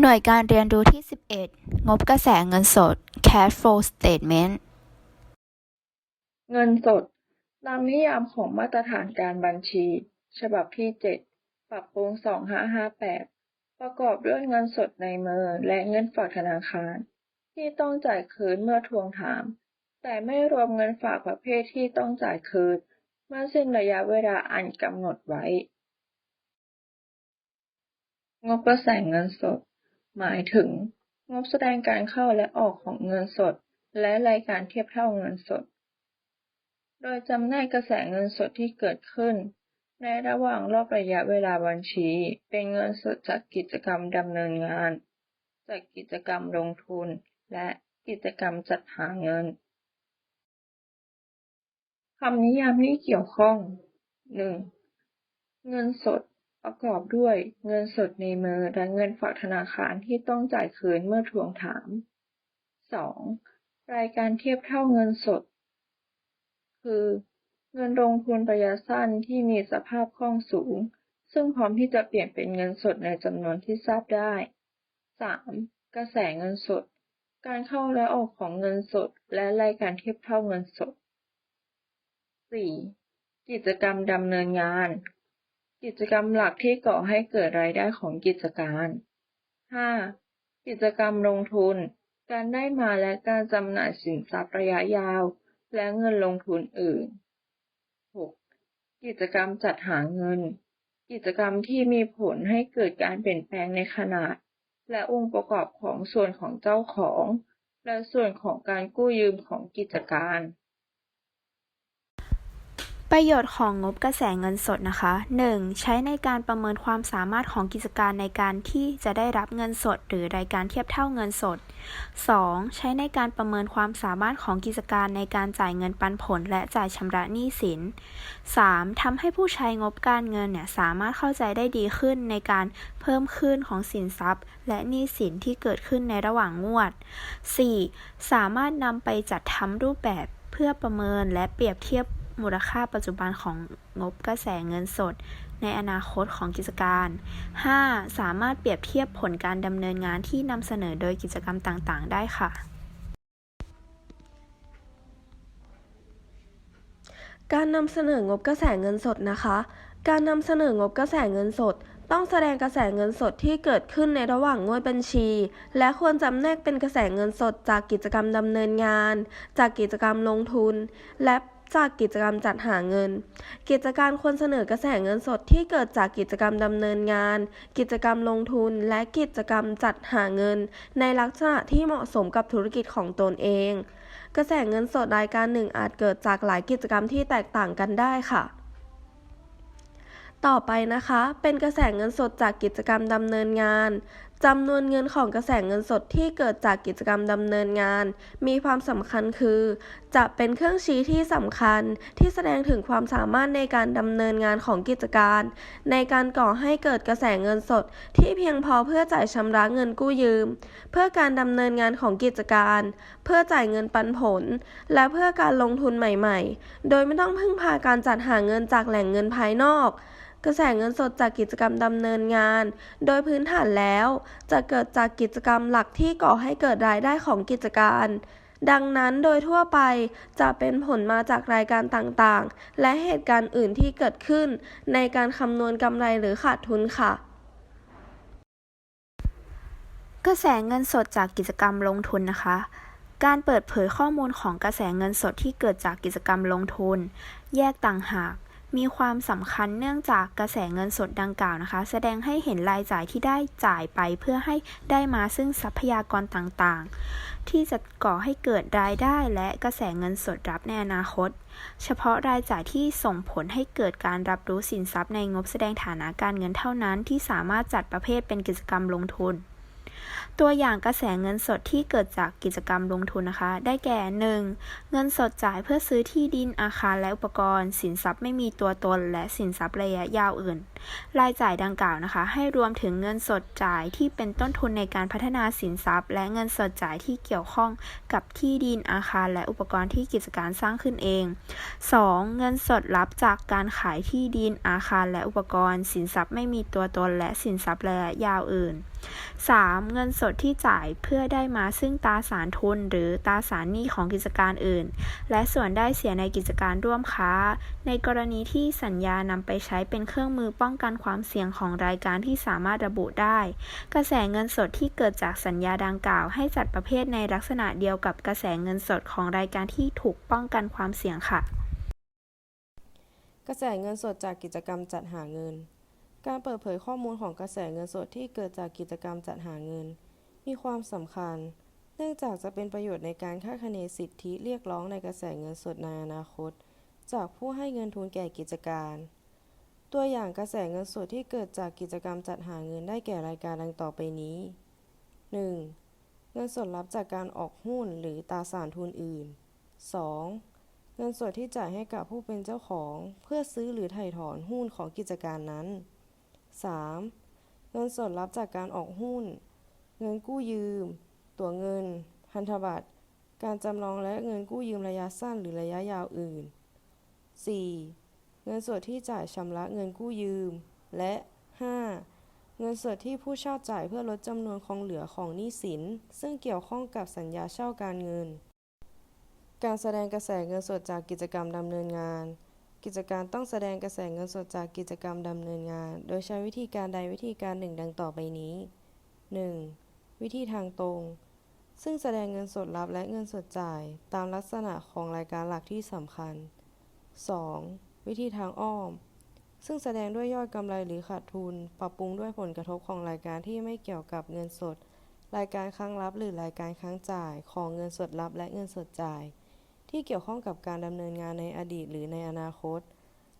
หน่วยการเรียนรู้ที่ 11 งบกระแสเงินสด cash flow statement เงินสด ตามนิยามของมาตรฐานการบัญชี ฉบับที่ 7 ปรับปรุง 2558 ประกอบด้วยเงินสดในมือและเงินฝากธนาคาร ที่ต้องจ่ายคืนเมื่อทวงถาม แต่ไม่รวมเงินฝากประเภทที่ต้องจ่ายคืน เมื่อสิ้นระยะเวลาอันกำหนดไว้ งบกระแสเงินสด หมายถึง งบแสดงการเข้าและออกของเงินสด และรายการเทียบเท่าเงินสด โดยจำแนกกระแสเงินสดที่เกิดขึ้น ในระหว่างรอบระยะเวลาบัญชี เป็นเงินสดจากกิจกรรมดำเนินงาน จากกิจกรรมลงทุน และกิจกรรมจัดหาเงินคำนิยามที่เกี่ยวข้อง 1. เงินสด ประกอบด้วยเงินสดในมือและเงินฝากธนาคารที่ต้องจ่ายคืนเมื่อทวงถาม 2. รายการเทียบเท่าเงินสด คือ เงินลงทุนระยะสั้นที่มีสภาพคล่องสูง ซึ่งพร้อมที่จะเปลี่ยนเป็นเงินสดในจำนวนที่ทราบได้ 3. กระแสเงินสด การเข้าและออกของเงินสด และรายการเทียบเท่าเงินสด 4. กิจกรรมดำเนินงาน กิจกรรมหลักที่ก่อให้เกิดรายได้ของกิจการ 5. กิจกรรมลงทุน การได้มาและการจำหน่ายสินทรัพย์ระยะยาว และเงินลงทุนอื่น 6. กิจกรรมจัดหาเงิน กิจกรรมที่มีผลให้เกิดการเปลี่ยนแปลงในขนาด และองค์ประกอบของส่วนของเจ้าของ และส่วนของการกู้ยืมของกิจการ ประโยชน์ของงบกระแสเงินสดนะคะ 1. ใช้ในการประเมินความสามารถของกิจการในการที่จะได้รับเงินสด หรือรายการเทียบเท่าเงินสด 2. ใช้ในการประเมินความสามารถของกิจการในการจ่ายเงินปันผล และจ่ายชำระหนี้สิน 3. ทำให้ผู้ใช้งบการเงินเนี่ยสามารถเข้าใจได้ดีขึ้นในการเพิ่มขึ้นของสินทรัพย์ และหนี้สินที่เกิดขึ้นในระหว่างงวด 4. สามารถนำไปจัดทำรูปแบบเพื่อประเมินและเปรียบเทียบ มูลค่าปัจจุบันของงบกระแสเงินสด ในอนาคตของกิจการ 5. สามารถเปรียบเทียบผลการดำเนินงานที่นำเสนอโดยกิจกรรมต่างๆ ได้ค่ะ การนำเสนองบกระแสเงินสดนะคะ การนำเสนองบกระแสเงินสดต้องแสดงกระแสเงินสดที่เกิดขึ้นในระหว่างงวดบัญชี และควรจำแนกเป็นกระแสเงินสดจากกิจกรรมดำเนินงาน จากกิจกรรมลงทุน และ จากกิจกรรมจัดหาเงิน กิจการควรเสนอกระแสเงินสดที่เกิดจากกิจกรรมดำเนินงาน กิจกรรมลงทุน และกิจกรรมจัดหาเงิน ในลักษณะที่เหมาะสมกับธุรกิจของตนเอง กระแสเงินสดรายการหนึ่งอาจเกิดจากหลายกิจกรรมที่แตกต่างกันได้ค่ะต่อไปนะคะ เป็นกระแสเงินสดจากกิจกรรมดำเนินงาน จำนวนเงินของกระแสเงินสดที่เกิดจากกิจกรรมดำเนินงาน มีความสำคัญคือ จะเป็นเครื่องชี้ที่สำคัญที่แสดงถึงความสามารถในการดำเนินงานของกิจการ ในการก่อให้เกิดกระแสเงินสดที่เพียงพอเพื่อจ่ายชำระเงินกู้ยืม เพื่อการดำเนินงานของกิจการ เพื่อจ่ายเงินปันผล และเพื่อการลงทุนใหม่ ๆ โดยไม่ต้องพึ่งพาการจัดหาเงินจากแหล่งเงินภายนอก กระแสเงินสดจากกิจกรรมดำเนินงาน โดยพื้นฐานแล้ว จะเกิดจากกิจกรรมหลักที่ก่อให้เกิดรายได้ของกิจการ ดังนั้นโดยทั่วไปจะเป็นผลมาจากรายการต่างๆ และเหตุการณ์อื่นที่เกิดขึ้น ในการคำนวณกำไรหรือขาดทุนค่ะกระแสเงินสดจากกิจกรรมลงทุนนะคะ การเปิดเผยข้อมูลของกระแสเงินสดที่เกิดจากกิจกรรมลงทุน แยกต่างหาก มีความสำคัญเนื่องจากกระแสเงินสดดังกล่าวนะคะ แสดงให้เห็นรายจ่ายที่ได้จ่ายไปเพื่อให้ได้มาซึ่งทรัพยากรต่างๆ ที่จะก่อให้เกิดรายได้และกระแสเงินสดรับในอนาคต เฉพาะรายจ่ายที่ส่งผลให้เกิดการรับรู้สินทรัพย์ในงบแสดงฐานะการเงินเท่านั้น ที่สามารถจัดประเภทเป็นกิจกรรมลงทุน ตัวอย่างกระแสเงินสดที่เกิดจากกิจกรรมลงทุนนะคะ ได้แก่ 1. เงินสดจ่ายเพื่อซื้อที่ดินอาคารและอุปกรณ์ สินทรัพย์ไม่มีตัวตน และสินทรัพย์ระยะยาวอื่น รายจ่ายดังกล่าวนะคะ ให้รวมถึงเงินสดจ่ายที่เป็นต้นทุนในการพัฒนาสินทรัพย์ และเงินสดจ่ายที่เกี่ยวข้องกับที่ดินอาคาร และอุปกรณ์ที่กิจการสร้างขึ้นเอง 2. เงินสดรับจากการขายที่ดินอาคาร และอุปกรณ์ สินทรัพย์ไม่มีตัวตน และสินทรัพย์ระยะยาวอื่น 3. เงินสดที่จ่ายเพื่อได้มาซึ่งตราสารทุน หรือตราสารหนี้ของกิจการอื่น และส่วนได้เสียในกิจการร่วมค้า ในกรณีที่สัญญานำไปใช้เป็นเครื่องมือป้องกันความเสี่ยงของรายการที่สามารถระบุได้ กระแสเงินสดที่เกิดจากสัญญาดังกล่าว ให้จัดประเภทในลักษณะเดียวกับกระแสเงินสดของรายการที่ถูกป้องกันความเสี่ยงค่ะ กระแสเงินสดจากกิจกรรมจัดหาเงิน การเปิดเผยข้อมูลของกระแสเงินสดที่เกิดจากกิจกรรมจัดหาเงิน มีความสำคัญ เนื่องจากจะเป็นประโยชน์ในการคาดคะเนสิทธิเรียกร้องในกระแสเงินสดในอนาคต จากผู้ให้เงินทุนแก่กิจการ ตัวอย่างกระแสเงินสดที่เกิดจากกิจกรรมจัดหาเงินได้แก่รายการดังต่อไปนี้ 1. เงินสดรับจากการออกหุ้นหรือตราสารทุนอื่น 2. เงินสดที่จ่ายให้กับผู้เป็นเจ้าของ เพื่อซื้อหรือถ่ายถอนหุ้นของกิจการนั้น 3. เงินสดรับจากการออกหุ้น เงินกู้ยืม ตั๋วเงิน พันธบัตร การจำลองและเงินกู้ยืมระยะสั้นหรือระยะยาวอื่น 4. เงินสดที่จ่ายชำระเงินกู้ยืม และ 5. เงินสดที่ผู้เช่าจ่ายเพื่อลดจำนวนคงเหลือของหนี้สิน ซึ่งเกี่ยวข้องกับสัญญาเช่าการเงิน การแสดงกระแสเงินสดจากกิจกรรมดำเนินงาน กิจการต้องแสดงกระแสเงินสดจากกิจกรรมดำเนินงาน โดยใช้วิธีการใดวิธีการหนึ่งดังต่อไปนี้ 1. วิธีทางตรง ซึ่งแสดงเงินสดรับและเงินสดจ่าย ตามลักษณะของรายการหลักที่สำคัญ 2. วิธีทางอ้อม ซึ่งแสดงด้วยยอดกำไรหรือขาดทุน ปรับปรุงด้วยผลกระทบของรายการที่ไม่เกี่ยวกับเงินสด รายการค้างรับหรือรายการค้างจ่าย ของเงินสดรับและเงินสดจ่าย ที่เกี่ยวข้องกับการดำเนินงานในอดีตหรือในอนาคต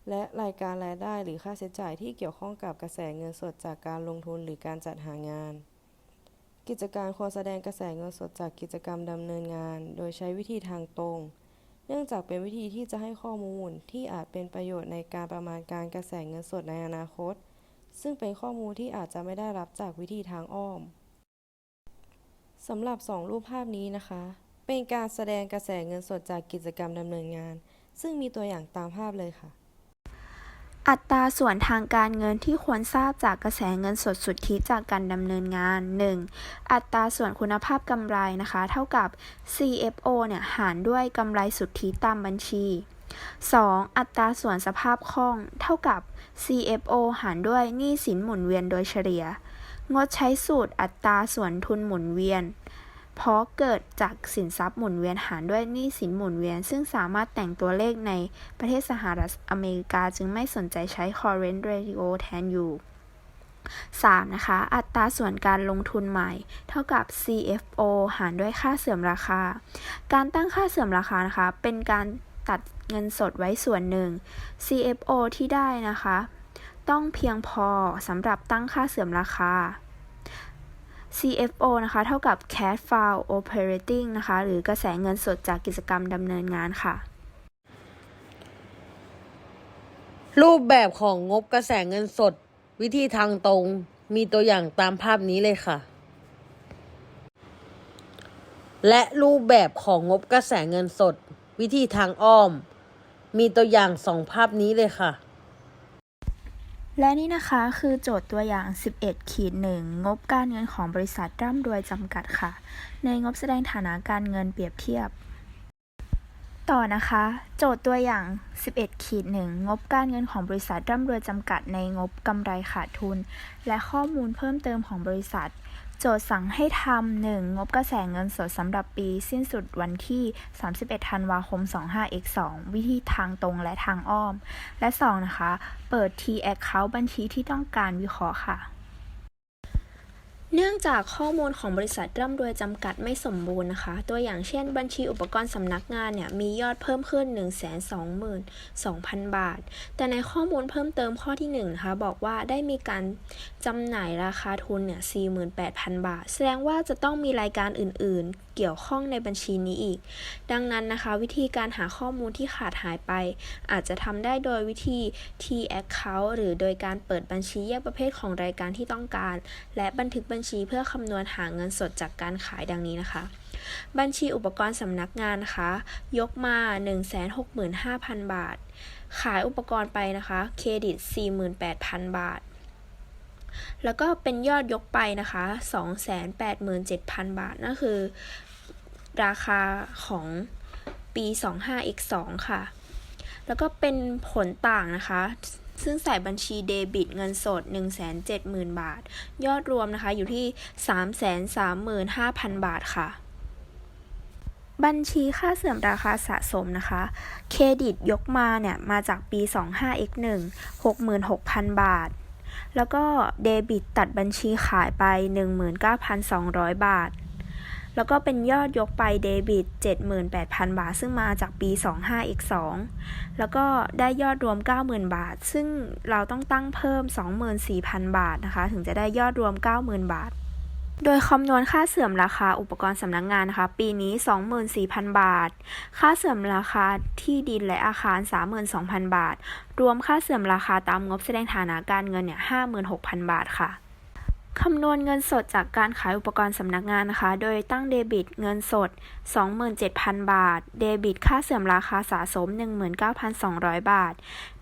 และรายการรายได้หรือค่าใช้จ่ายที่เกี่ยวข้องกับกระแสเงินสดจากการลงทุนหรือการจัดหางาน กิจการควรแสดงกระแสเงินสดจากกิจกรรมดำเนินงาน โดยใช้วิธีทางตรง เนื่องจากเป็นวิธีที่จะให้ข้อมูลที่อาจเป็นประโยชน์ในการประมาณการกระแสเงินสดในอนาคต ซึ่งเป็นข้อมูลที่อาจจะไม่ได้รับจากวิธีทางอ้อมสำหรับสองรูปภาพนี้นะคะ เป็นการแสดงกระแสเงินสดจากกิจกรรมดำเนินงาน ซึ่งมีตัวอย่างตามภาพเลยค่ะ อัตราส่วนทางการเงินที่ควรทราบจากกระแสเงินสดสุทธิจากการดำเนินงาน 1. อัตราส่วนคุณภาพกำไรนะคะ เท่ากับ CFO เนี่ยหารด้วยกำไรสุทธิตามบัญชี 2. อัตราส่วนสภาพคล่อง เท่ากับ CFO หารด้วยหนี้สินหมุนเวียนโดยเฉลี่ย งดใช้สูตรอัตราส่วนทุนหมุนเวียน เพราะเกิดจากสินทรัพย์หมุนเวียนหารด้วยหนี้สินหมุนเวียน ซึ่งสามารถแต่งตัวเลขในประเทศสหรัฐอเมริกาจึงไม่สนใจใช้ current ratio แทนอยู่ 3. นะคะ อัตราส่วนการลงทุนใหม่ เท่ากับ CFO หารด้วยค่าเสื่อมราคา การตั้งค่าเสื่อมราคานะคะ เป็นการตัดเงินสดไว้ส่วนหนึ่ง CFO ที่ได้นะคะ ต้องเพียงพอสำหรับตั้งค่าเสื่อมราคา CFO นะคะ เท่ากับ Cash Flow Operating นะคะ หรือกระแสเงินสดจากกิจกรรมดำเนินงานค่ะ รูปแบบของงบกระแสเงินสด วิธีทางตรงมีตัวอย่างตามภาพนี้เลยค่ะ และรูปแบบของงบกระแสเงินสด วิธีทางอ้อม มีตัวอย่างสองภาพนี้เลยค่ะ และนี่นะคะคือโจทย์ตัวอย่าง 11ขีด1งบการเงินของบริษัทร่ำรวยจำกัดค่ะ ในงบแสดงฐานะการเงินเปรียบเทียบ ต่อนะคะ โจทย์ตัวอย่าง 11ขีด1งบการเงินของบริษัทร่ำรวยจำกัดในงบกำไรขาดทุน และข้อมูลเพิ่มเติมของบริษัท โจทย์สั่งให้ทำหนึ่งงบกระแสเงินสดสำหรับปีสิ้นสุดวันที่ 31 ธันวาคม 25x2 วิธีทางตรงและทางอ้อม และ 2 นะคะ เปิด T account บัญชีที่ต้องการวิเคราะห์ค่ะ เนื่องจากข้อมูลของบริษัทร่ำรวยจำกัดไม่สมบูรณ์นะคะ ตัวอย่างเช่น บัญชีอุปกรณ์สำนักงานเนี่ยมียอดเพิ่มขึ้น 122,000 บาท แต่ในข้อมูลเพิ่มเติมข้อที่1นะคะบอกว่าได้มีการจำหน่ายราคาทุนเนี่ย48,000 บาท แสดงว่าจะต้องมีรายการอื่นๆ เกี่ยวข้องในบัญชีนี้อีก ดังนั้นนะคะ วิธีการหาข้อมูลที่ขาดหายไป อาจจะทำได้โดยวิธี T account หรือโดยการเปิดบัญชีแยกประเภทของรายการที่ต้องการ และบันทึกบัญชีเพื่อคำนวณหาเงินสดจากการขายดังนี้นะคะบัญชีอุปกรณ์สำนักงานนะคะ ยกมา 165,000 บาท ขายอุปกรณ์ไปนะคะ เครดิต 48,000 บาท แล้วก็เป็นยอดยกไปนะคะ 287,000 บาทนั่นคือ ราคาของปี 25x2 ค่ะ แล้วก็เป็นผลต่างนะคะ ซึ่งใส่บัญชีเดบิตเงินสด 170,000 บาท ยอดรวมนะคะอยู่ที่ 335,000 บาทค่ะ บัญชีค่าเสื่อมราคาสะสมนะคะ เครดิตยกมาเนี่ย มาจากปี 25x1 66,000 บาท แล้วก็เดบิตตัดบัญชีขายไป 19,200 บาท แล้วก็เป็นยอดยกไปเดบิต 78,000 บาท ซึ่งมาจากปี 25x2 แล้วก็ได้ยอดรวม 90,000 บาท ซึ่งเราต้องตั้งเพิ่ม 24,000 บาทนะคะ ถึงจะได้ยอดรวม 90,000 บาท โดยคำนวณค่าเสื่อมราคาอุปกรณ์สำนักงงานนะคะ ปีนี้ 24,000 บาท ค่าเสื่อมราคาที่ดินและอาคาร 32,000 บาท รวมค่าเสื่อมราคาตามงบแสดงฐานะการเงินเนี่ย56,000 บาทค่ะ คำนวณเงินสดจากการขายอุปกรณ์สำนักงานนะคะ โดยตั้งเดบิตเงินสด 27,000 บาท เดบิตค่าเสื่อมราคาสะสม 19,200 บาท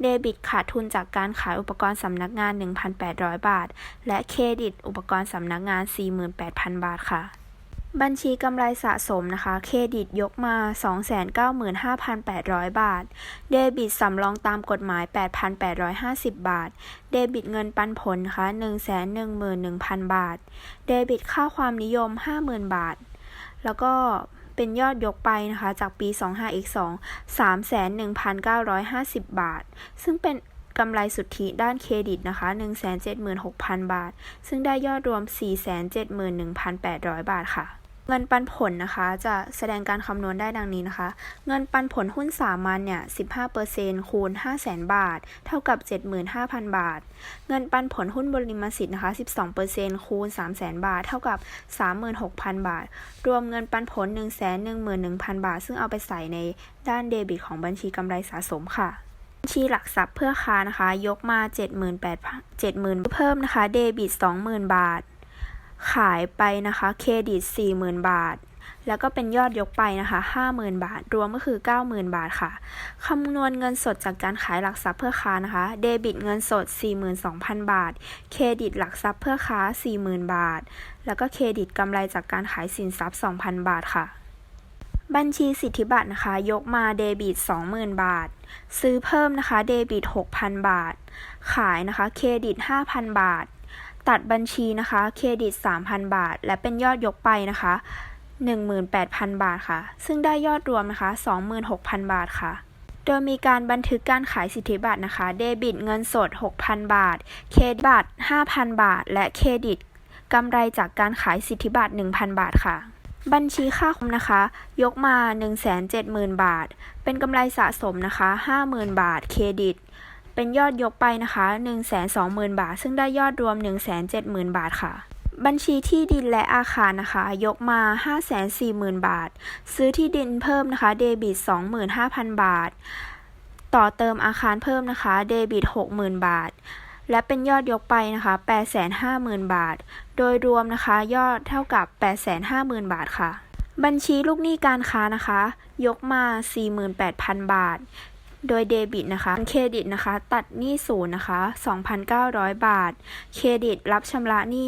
เดบิตขาดทุนจากการขายอุปกรณ์สำนักงาน 1,800 บาท และเครดิตอุปกรณ์สำนักงาน 48,000 บาทค่ะ บัญชีกำไรสะสมนะคะ เครดิตยกมา 295,800 บาท เดบิตสำรองตามกฎหมาย 8,850 บาท เดบิตเงินปันผลนะคะ111,000 บาท เดบิตค่าความนิยม 50,000 บาท แล้วก็เป็นยอดยกไปนะคะ จากปี 25x2 311,950 บาท ซึ่งเป็นกำไรสุทธิด้านเครดิตนะคะ 176,000 บาท ซึ่งได้ยอดรวม 471,800 บาทค่ะ เงินปันผลนะคะจะแสดงการคำนวณได้ดังนี้นะคะ เงินปันผลหุ้นสามัญเนี่ย 15%คูณ 500,000 บาท เท่ากับ 75,000 บาท เงินปันผลหุ้นบริมสิทธิ์นะคะ 12%คูณ 300,000 บาท เท่ากับ 36,000 บาท รวมเงินปันผล 111,000 บาท ซึ่งเอาไปใส่ในด้านเดบิตของบัญชีกำไรสะสมค่ะบัญชีหลักทรัพย์เพื่อค้านะคะ ยกมา 78,000 70,000 เพิ่มนะคะ เดบิต 20,000 บาท ขายไปนะคะเครดิต 40,000 บาท แล้วก็เป็นยอดยกไปนะคะ50,000 บาท รวมก็คือ 90,000 บาทค่ะคำนวณเงินสดจากการขายหลักทรัพย์เพื่อค้านะคะเดบิตเงินสด 42,000 บาท เครดิตหลักทรัพย์เพื่อค้า 40,000 บาท แล้วก็เครดิตกำไรจากการขายสินทรัพย์ 2,000 บาทค่ะบัญชีสิทธิบัตรนะคะ ยกมาเดบิต 20,000 บาท ซื้อเพิ่มนะคะ เดบิต 6,000 บาท ขายนะคะ เครดิต 5,000 บาท ตัดบัญชีนะคะเครดิต 3,000 บาท และเป็นยอดยกไปนะคะ 18,000 บาทค่ะ ซึ่งได้ยอดรวมนะคะ 26,000 บาทค่ะ โดยมีการบันทึกการขายสิทธิบัตรนะคะ เดบิตเงินสด 6,000 บาท เครดิตบัตร5,000 บาท และเครดิตกำไรจากการขายสิทธิบัตร1,000 บาทค่ะ บัญชีค่าคมนะคะ ยกมา 170,000 บาท เป็นกำไรสะสมนะคะ 50,000 บาท เครดิต เป็นยอดยกไปนะคะ 120,000 บาท ซึ่งได้ยอดรวม 170,000 บาทค่ะ บัญชีที่ดินและอาคารนะคะ ยกมา 540,000 บาท ซื้อที่ดินเพิ่มนะคะ เดบิต 25,000 บาท ต่อเติมอาคารเพิ่มนะคะ เดบิต 60,000 บาท และเป็นยอดยกไปนะคะ 850,000 บาท โดยรวมนะคะ ยอดเท่ากับ 850,000 บาทค่ะ บัญชีลูกหนี้การค้านะคะ ยกมา 48,000 บาท โดยเดบิตนะคะ เครดิตนะคะ ตัดหนี้ศูนย์นะคะ 2,900 บาท เครดิตรับชำระหนี้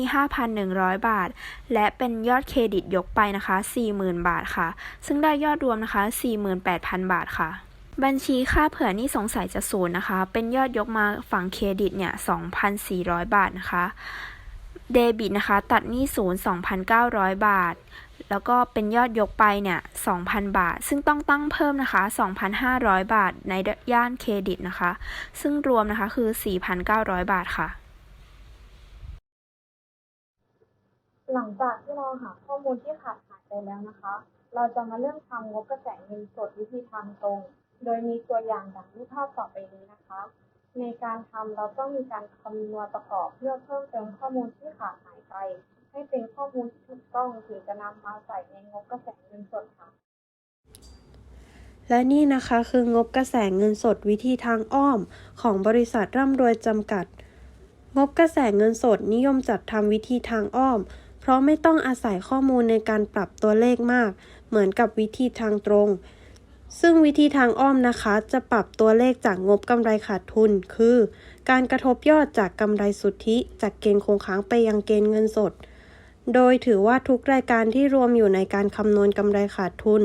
5,100 บาท และเป็นยอดเครดิตยกไปนะคะ 40,000 บาทค่ะ ซึ่งได้ยอดรวมนะคะ 48,000 บาทค่ะ บัญชีค่าเผื่อหนี้สงสัยจะศูนย์นะคะ เป็นยอดยกมาฝั่งเครดิตเนี่ย 2,400 บาทนะคะ เดบิตนะคะ ตัดหนี้ศูนย์2,900 บาท แล้วก็เป็นยอดยกไปเนี่ย 2,000 บาท ซึ่งต้องตั้งเพิ่มนะคะ 2,500 บาทในย่านเครดิตนะคะ ซึ่งรวมนะคะคือ 4,900 บาทค่ะ หลังจากที่เราหาข้อมูลที่ขาดหายไปแล้วนะคะ เราจะมาเริ่มทำงบกระแสเงินสดวิธีทางตรง โดยมีตัวอย่างดังรูปภาพต่อไปนี้นะคะ ในการทำเราต้องมีการคำนวณประกอบเพื่อเพิ่มเติมข้อมูลที่ขาดหายไป ให้เป็นข้อมูลที่ถูกต้องถึงจะนำมาใส่ในงบกระแสเงินสดค่ะ และนี่นะคะคืองบกระแสเงินสดวิธีทางอ้อมของบริษัทร่ำรวยจำกัด งบกระแสเงินสดนิยมจัดทำวิธีทางอ้อม เพราะไม่ต้องอาศัยข้อมูลในการปรับตัวเลขมาก เหมือนกับวิธีทางตรง ซึ่งวิธีทางอ้อมนะคะ จะปรับตัวเลขจากงบกำไรขาดทุน คือ การกระทบยอดจากกำไรสุทธิ จากเกณฑ์คงค้างไปยังเกณฑ์เงินสด โดยถือว่าทุกรายการที่รวมอยู่ในการคำนวณกำไรขาดทุน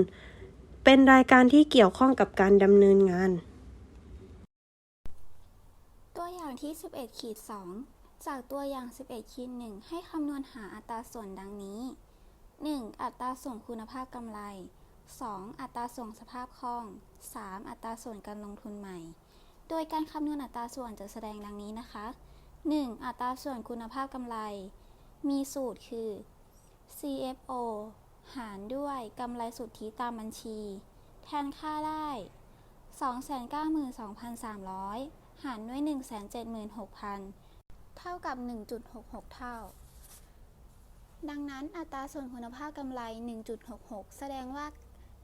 เป็นรายการที่เกี่ยวข้องกับการดำเนินงาน ตัวอย่างที่ 11ขีด2จากตัวอย่าง 11ขีด1ให้คำนวณหาอัตราส่วนดังนี้ 1. อัตราส่วนคุณภาพกำไร 2. อัตราส่วนสภาพคล่อง 3. อัตราส่วนการลงทุนใหม่ โดยการคำนวณอัตราส่วนจะแสดงดังนี้นะคะ 1. อัตราส่วนคุณภาพกำไร มีสูตรคือ CFO หารด้วยกำไรสุทธิตามบัญชี แทนค่าได้ 292,300 หารด้วย 176,000 เท่ากับ 1.66 เท่า ดังนั้นอัตราส่วนคุณภาพกำไร 1.66 แสดงว่า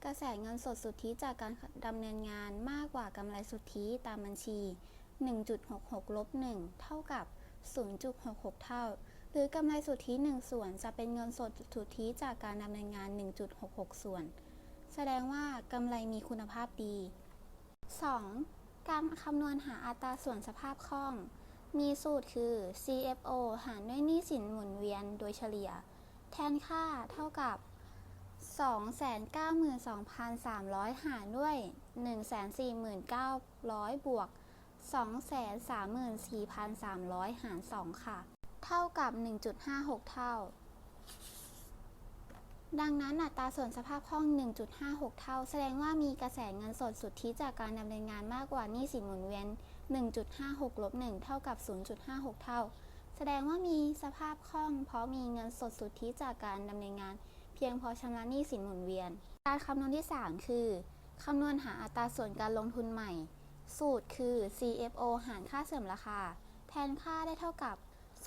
กระแสเงินสดสุทธิจากการดำเนินงานมากกว่ากำไรสุทธิตามบัญชี 1.66 ลบ 1 เท่ากับ 0.66 เท่า หรือกำไรสุทธิ 1 ส่วนจะเป็นเงินสดสุทธิจากการดำเนินงาน 1.66 ส่วน แสดงว่ากำไรมีคุณภาพดี 2. การคำนวณหาอัตราส่วนสภาพคล่อง มีสูตรคือ CFO หารด้วยหนี้สินหมุนเวียนโดยเฉลี่ย แทนค่าเท่ากับ 292,300 หารด้วย 149,000 บวก 234,300 หาร 2 ค่ะ เท่ากับ 1.56 เท่า ดังนั้นอัตราส่วนสภาพคล่อง 1.56 เท่า แสดงว่ามีกระแสเงินสดสุทธิจากการดำเนินงานมากกว่าหนี้สินหมุนเวียน 1.56ลบ1เท่ากับ 0.56 เท่า แสดงว่ามีสภาพคล่อง เพราะมีเงินสดสุทธิจากการดำเนินงาน เพียงพอชำระหนี้สินหมุนเวียน การคำนวณที่ 3 คือคำนวณหาอัตราส่วนการลงทุนใหม่ สูตรคือ CFO หารค่าเสื่อมราคา แทนค่าได้เท่ากับ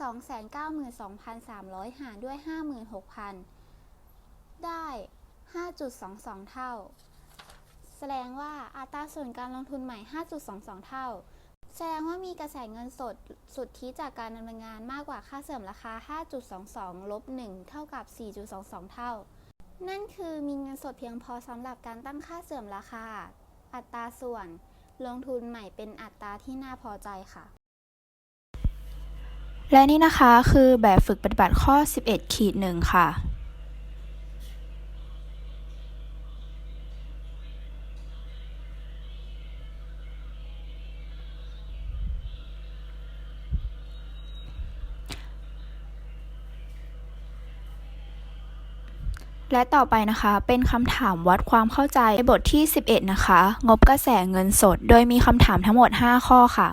292,300 หารด้วย 56,000 ได้ 5.22 เท่า แสดงว่าอัตราส่วนการลงทุนใหม่ 5.22 เท่า แสดงว่ามีกระแสเงินสดสุดทธิจากการดำเนินงานมากกว่าค่าเสื่อมราคา 5.22 ลบ 1 เท่ากับ 4.22 เท่า นั่นคือมีเงินสดเพียงพอสำหรับการตั้งค่าเสื่อมราคา อัตราส่วนลงทุนใหม่เป็นอัตราที่น่าพอใจค่ะ และนี่นะคะคือแบบฝึกปฏิบัติข้อ 11ขีด1ค่ะ และต่อไปนะคะเป็นคำถามวัดความเข้าใจในบทที่ 11 นะคะ งบกระแสเงินสด โดยมีคำถามทั้งหมด 5 ข้อค่ะ